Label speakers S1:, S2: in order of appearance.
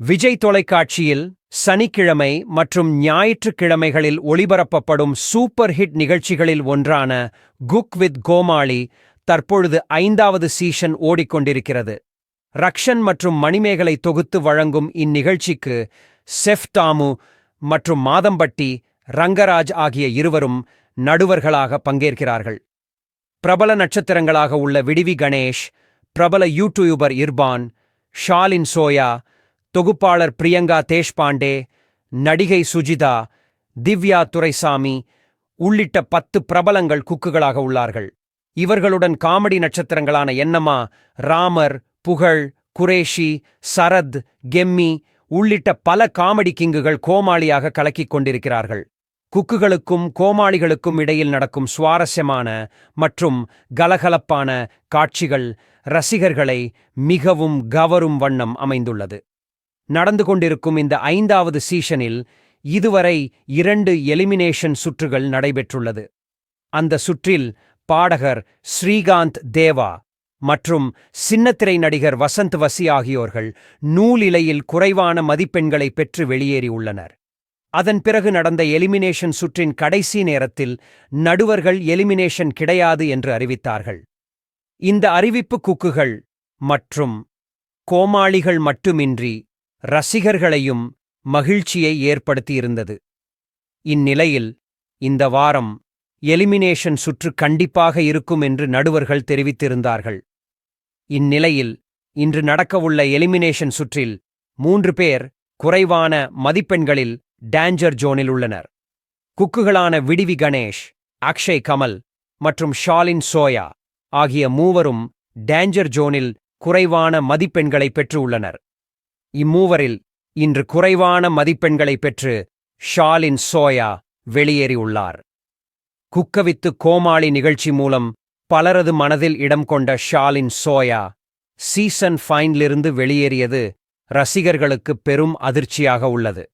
S1: விஜய் தொலைக்காட்சியில் சனிக்கிழமை மற்றும் ஞாயிற்றுக்கிழமைகளில் ஒளிபரப்பப்படும் சூப்பர் ஹிட் நிகழ்ச்சிகளில் ஒன்றான குக் வித் கோமாளி தற்பொழுது ஐந்தாவது சீசன் ஓடிக்கொண்டிருக்கிறது. ரக்ஷன் மற்றும் மணிமேகலை தொகுத்து வழங்கும் இந்நிகழ்ச்சிக்கு செஃப் டாமு மற்றும் மாதம்பட்டி ரங்கராஜ் ஆகிய இருவரும் நடுவர்களாக பங்கேற்கிறார்கள். பிரபல நட்சத்திரங்களாக உள்ள விடிவி கணேஷ் பிரபல யூடியூபர் இர்பான் ஷாலின் சோயா தொகுப்பாளர் பிரியங்கா தேஷ்பாண்டே நடிகை சுஜிதா திவ்யா துரைசாமி உள்ளிட்ட பத்து பிரபலங்கள் குக்குகளாக உள்ளார்கள். இவர்களுடன் காமெடி நட்சத்திரங்களான என்னம்மா ராமர் புகழ் குரேஷி சரத் கெம்மி உள்ளிட்ட பல காமெடி கிங்குகள் கோமாளியாக கலக்கிக் கொண்டிருக்கிறார்கள். குக்குகளுக்கும் கோமாளிகளுக்கும் இடையில் நடக்கும் சுவாரஸ்யமான மற்றும் கலகலப்பான காட்சிகள் ரசிகர்களை மிகவும் கவரும் வண்ணம் அமைந்துள்ளது. நடந்து கொண்டிருக்கும் இந்த ஐந்தாவது சீசனில் இதுவரை இரண்டு எலிமினேஷன் சுற்றுகள் நடைபெற்றுள்ளது. அந்த சுற்றில் பாடகர் ஸ்ரீகாந்த் தேவா மற்றும் சின்னத்திரை நடிகர் வசந்த் வசி ஆகியோர்கள் நூலிலையில் குறைவான மதிப்பெண்களை பெற்று வெளியேறியுள்ளனர் அதன் பிறகு நடந்த எலிமினேஷன் சுற்றின் கடைசி நேரத்தில் நடுவர்கள் எலிமினேஷன் கிடையாது என்று அறிவித்தார்கள். இந்த அறிவிப்பு குக்குகள் மற்றும் கோமாளிகள் மட்டுமின்றி ரசிகர்களையும் மகிழ்ச்சியை ஏற்படுத்தியிருந்தது. இந்நிலையில் இந்த வாரம் எலிமினேஷன் சுற்று கண்டிப்பாக இருக்கும் என்று நடுவர்கள் தெரிவித்திருந்தார்கள். இந்நிலையில் இன்று நடக்கவுள்ள எலிமினேஷன் சுற்றில் மூன்று பேர் குறைவான மதிப்பெண்களில் டேஞ்சர் ஜோனில் உள்ளனர். குக்குகளான விடிவி கணேஷ் அக்ஷய் கமல் மற்றும் ஷாலின் சோயா ஆகிய மூவரும் டேஞ்சர் ஜோனில் குறைவான மதிப்பெண்களை பெற்று உள்ளனர். இம்மூவரில் இன்று குறைவான மதிப்பெண்களை பெற்று ஷாலின் சோயா வெளியேறியுள்ளார். குக்கவித்து கோமாளி நிகழ்ச்சி மூலம் பலரது மனதில் இடம் கொண்ட ஷாலின் சோயா சீசன் ஃபைனிலிருந்து வெளியேறியது ரசிகர்களுக்கு பெரும் அதிர்ச்சியாக உள்ளது.